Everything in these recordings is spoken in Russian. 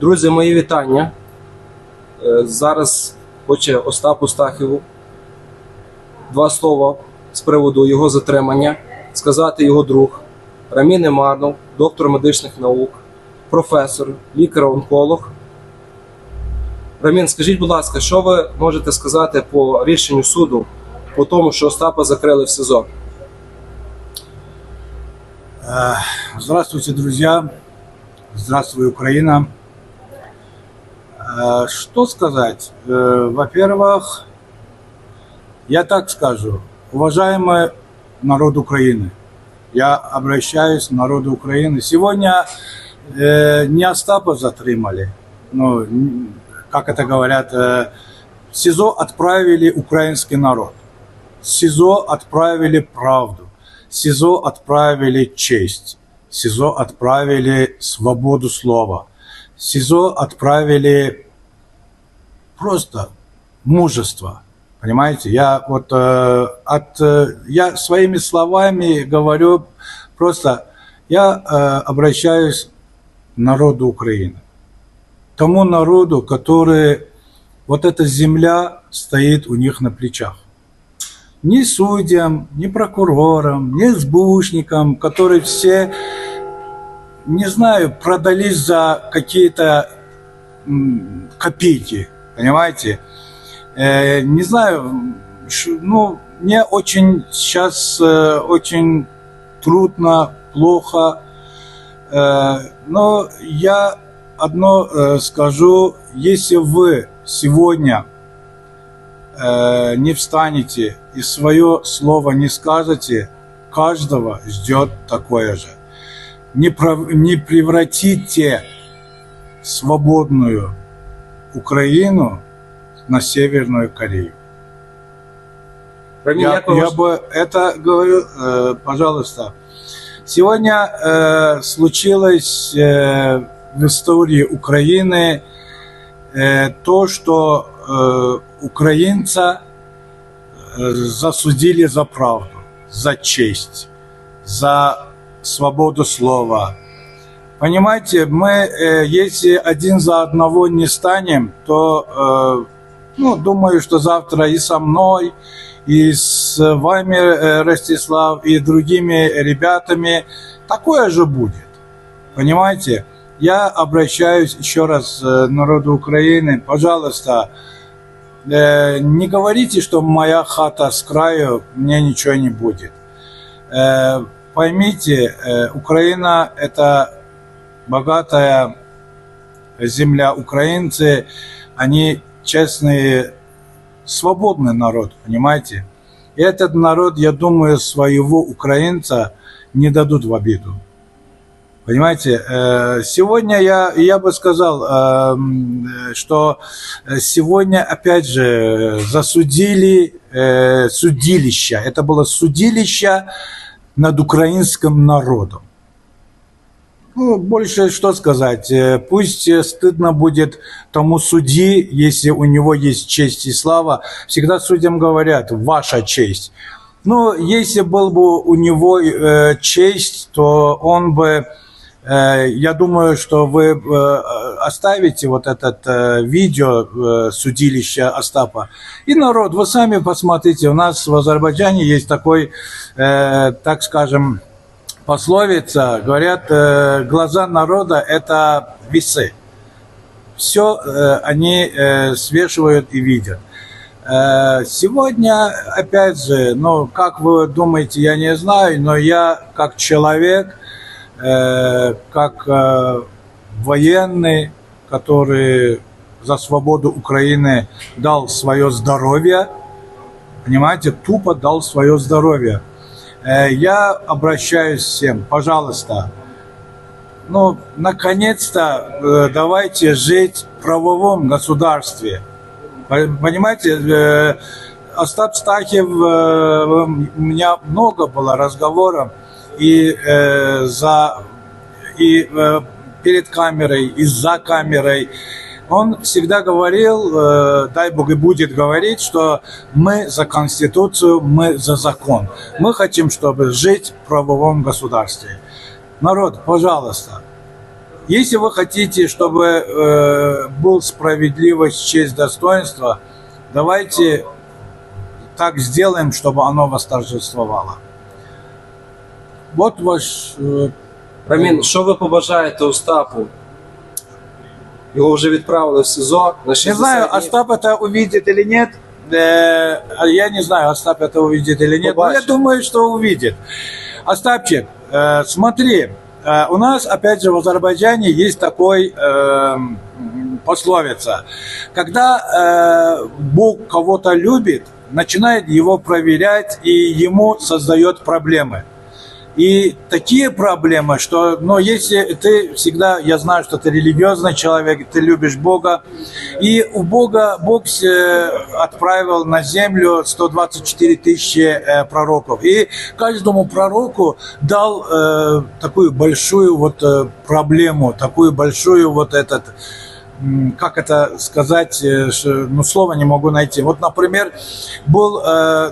Друзі, мої вітання. Е, Зараз хоче Остап Устахіву два слова з приводу його затримання сказати його друг Рамін Емарнов, доктор медичних наук, професор, лікар-онколог. Рамін, скажіть, будь ласка, що ви можете сказати по рішенню суду по тому, що Остапа закрили в СИЗО? Э, Здравствуйте, друзья. Здравствуй, Украина. Э, Что сказать? Э, Во-первых, я так скажу. Уважаемый народ Украины, я обращаюсь к народу Украины. Сегодня э, не Остапа затримали, ну, как это говорят, э, в СИЗО отправили украинский народ. В СИЗО отправили правду. В СИЗО отправили честь. В СИЗО отправили свободу слова. В СИЗО отправили просто мужество. Понимаете? Я вот э, от э, я своими словами говорю просто я э, обращаюсь к народу Украины. Тому народу, который вот эта земля стоит у них на плечах ни судьям, ни прокурорам, ни СБУшникам, которые все, не знаю, продались за какие-то копейки, понимаете? Э, не знаю, ну, мне очень сейчас э, очень трудно, плохо, Э, но я одно э, скажу, если вы сегодня э, не встанете и свое слово не скажете, каждого ждет такое же. Не, прав- не превратите свободную Украину на Северную Корею. Рамін, Я, як ви я бы это говорю, э, пожалуйста. Сегодня э, случилось э, в истории Украины э, то, что э, украинца э, засудили за правду, за честь, за свободу слова. Понимаете, мы, э, если один за одного не станем, то, э, ну, думаю, что завтра и со мной, и с вами, э, Ростислав, и другими ребятами такое же будет. Понимаете? Я обращаюсь еще раз к народу Украины. Пожалуйста, не говорите, что моя хата с краю, мне ничего не будет. Поймите, Украина – это богатая земля. Украинцы, они честные, свободный народ, понимаете? И этот народ, я думаю, своего украинца не дадут в обиду. Понимаете, э, сегодня я, я бы сказал, э, э, что сегодня, опять же, засудили судилище. Это было судилище над украинским народом. Ну, больше что сказать. Э, Пусть э, стыдно будет тому судьи, если у него есть честь и слава. Всегда судьям говорят «ваша честь». Ну, если был бы у него э, честь, то он бы, э, я думаю, что вы оставите вот этот э, видео судилища Остапа. И народ, вы сами посмотрите, у нас в Азербайджане есть такой, так скажем, пословица, говорят, э, глаза народа – это весы. Все э, они э, свешивают и видят. Сегодня, опять же, ну, как вы думаете, я не знаю, но я как человек, как военный, который за свободу Украины дал свое здоровье, понимаете, тупо дал свое здоровье. Э, Я обращаюсь всем, пожалуйста, ну, наконец-то э, давайте жить в правовом государстве. По- Понимаете, э, Остап Стахев, у меня много было разговоров и за и перед камерой, и за камерой. Он всегда говорил, э, дай Бог и будет говорить, что мы за Конституцию, мы за закон. Мы хотим, чтобы жить в правовом государстве. Народ, пожалуйста, Если вы хотите, чтобы э, был справедливость, честь, достоинство, давайте так сделаем, чтобы оно восторжествовало. Вот ваш э, Рамін, що ви побажаєте Остапу? Його вже відправили в СИЗО на 60 Не знаю, днів. Остап это увидит или нет. Э, Я не знаю, Остап это увидит или нет. Но я Побачим. думаю, что увидит. Остапчик, э, смотри, э, у нас, опять же, в Азербайджане есть такой эм, пословица. Когда э, Бог кого-то любит, начинает его проверять и ему создает проблемы. И такие проблемы, что, ну, если ты всегда, я знаю, что ты религиозный человек, ты любишь Бога, и у Бога Бог э, отправил на землю 124 тысячи э, пророков, и каждому пророку дал э, такую большую вот э, проблему, такую большую вот этот как это сказать, ну, слово не могу найти. Вот, например, был,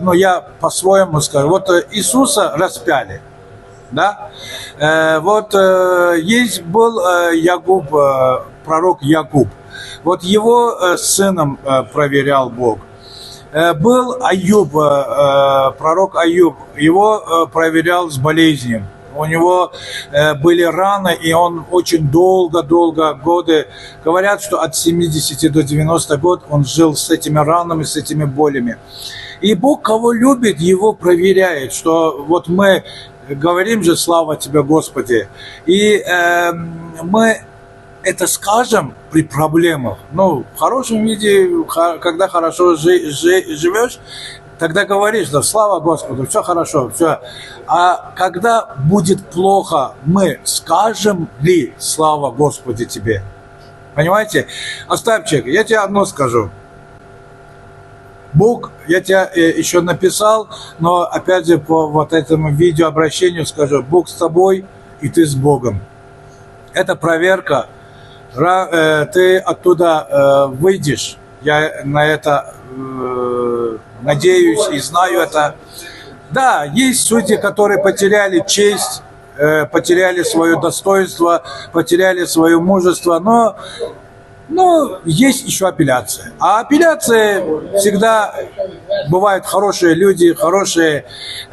ну, я по-своему скажу, вот Иисуса распяли, да, Э, вот э, есть был э, Ягуб, э, пророк Якуб, вот его э, сыном э, проверял Бог. Э, Был Аюб, э, э, пророк Аюб, его э, проверял с болезнью. У него э, были раны, и он очень долго-долго, годы, говорят, что от 70 до 90 год он жил с этими ранами, с этими болями. И Бог, кого любит, его проверяет, что вот мы говорим же «Слава Тебе, Господи», и э, мы это скажем при проблемах. Ну, в хорошем виде, когда хорошо жи- жи- живешь, тогда говоришь, да, слава Господу, все хорошо, все. А когда будет плохо, мы скажем ли слава Господи тебе? Понимаете? Остапчик, я тебе одно скажу. Бог, я тебя э, еще написал, но опять же по вот этому видеообращению скажу, Бог с тобой и ты с Богом. Это проверка. Э, ты оттуда э, выйдешь. Я на это надеюсь и знаю это. Да, есть судьи, которые потеряли честь, потеряли свое достоинство, потеряли свое мужество, но ну, есть еще апелляция. А апелляции всегда бывают хорошие люди, хорошие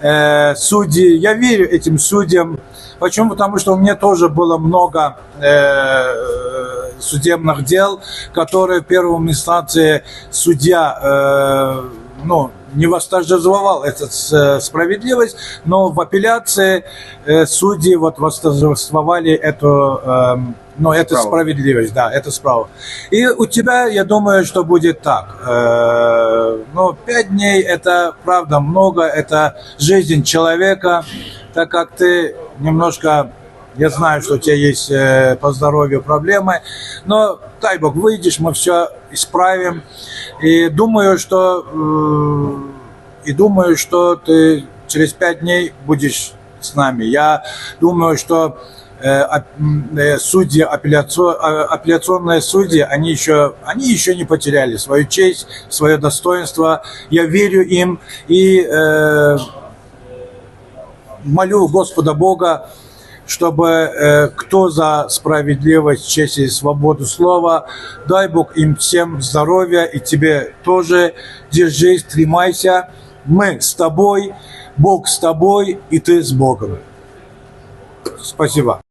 э, судьи. Я верю этим судьям. Почему? Потому что у меня тоже было много э, судебных дел, которые в первом инстанции судья э, ну, не восторжествовал эту с- справедливость, но в апелляции э, судьи вот восторжествовали эту, эм, ну, эту Справу. справедливость, да, это справа. И у тебя, я думаю, что будет так. Э, ну, пять дней это, правда, много, это жизнь человека, так как ты немножко, я знаю, что у тебя есть э, по здоровью проблемы, но, дай Бог, выйдешь, мы все исправим. И думаю, что э, и думаю, что ты через пять дней будешь с нами. Я думаю, что судьи, апелляцо- а- апелляционные судьи, они еще, они еще не потеряли свою честь, свое достоинство. Я верю им и э, молю Господа Бога, чтобы э, кто за справедливость, честь и свободу слова, дай Бог им всем здоровья и тебе тоже. Держись, тримайся. Мы с тобой, Бог с тобой и ты с Богом. Спасибо.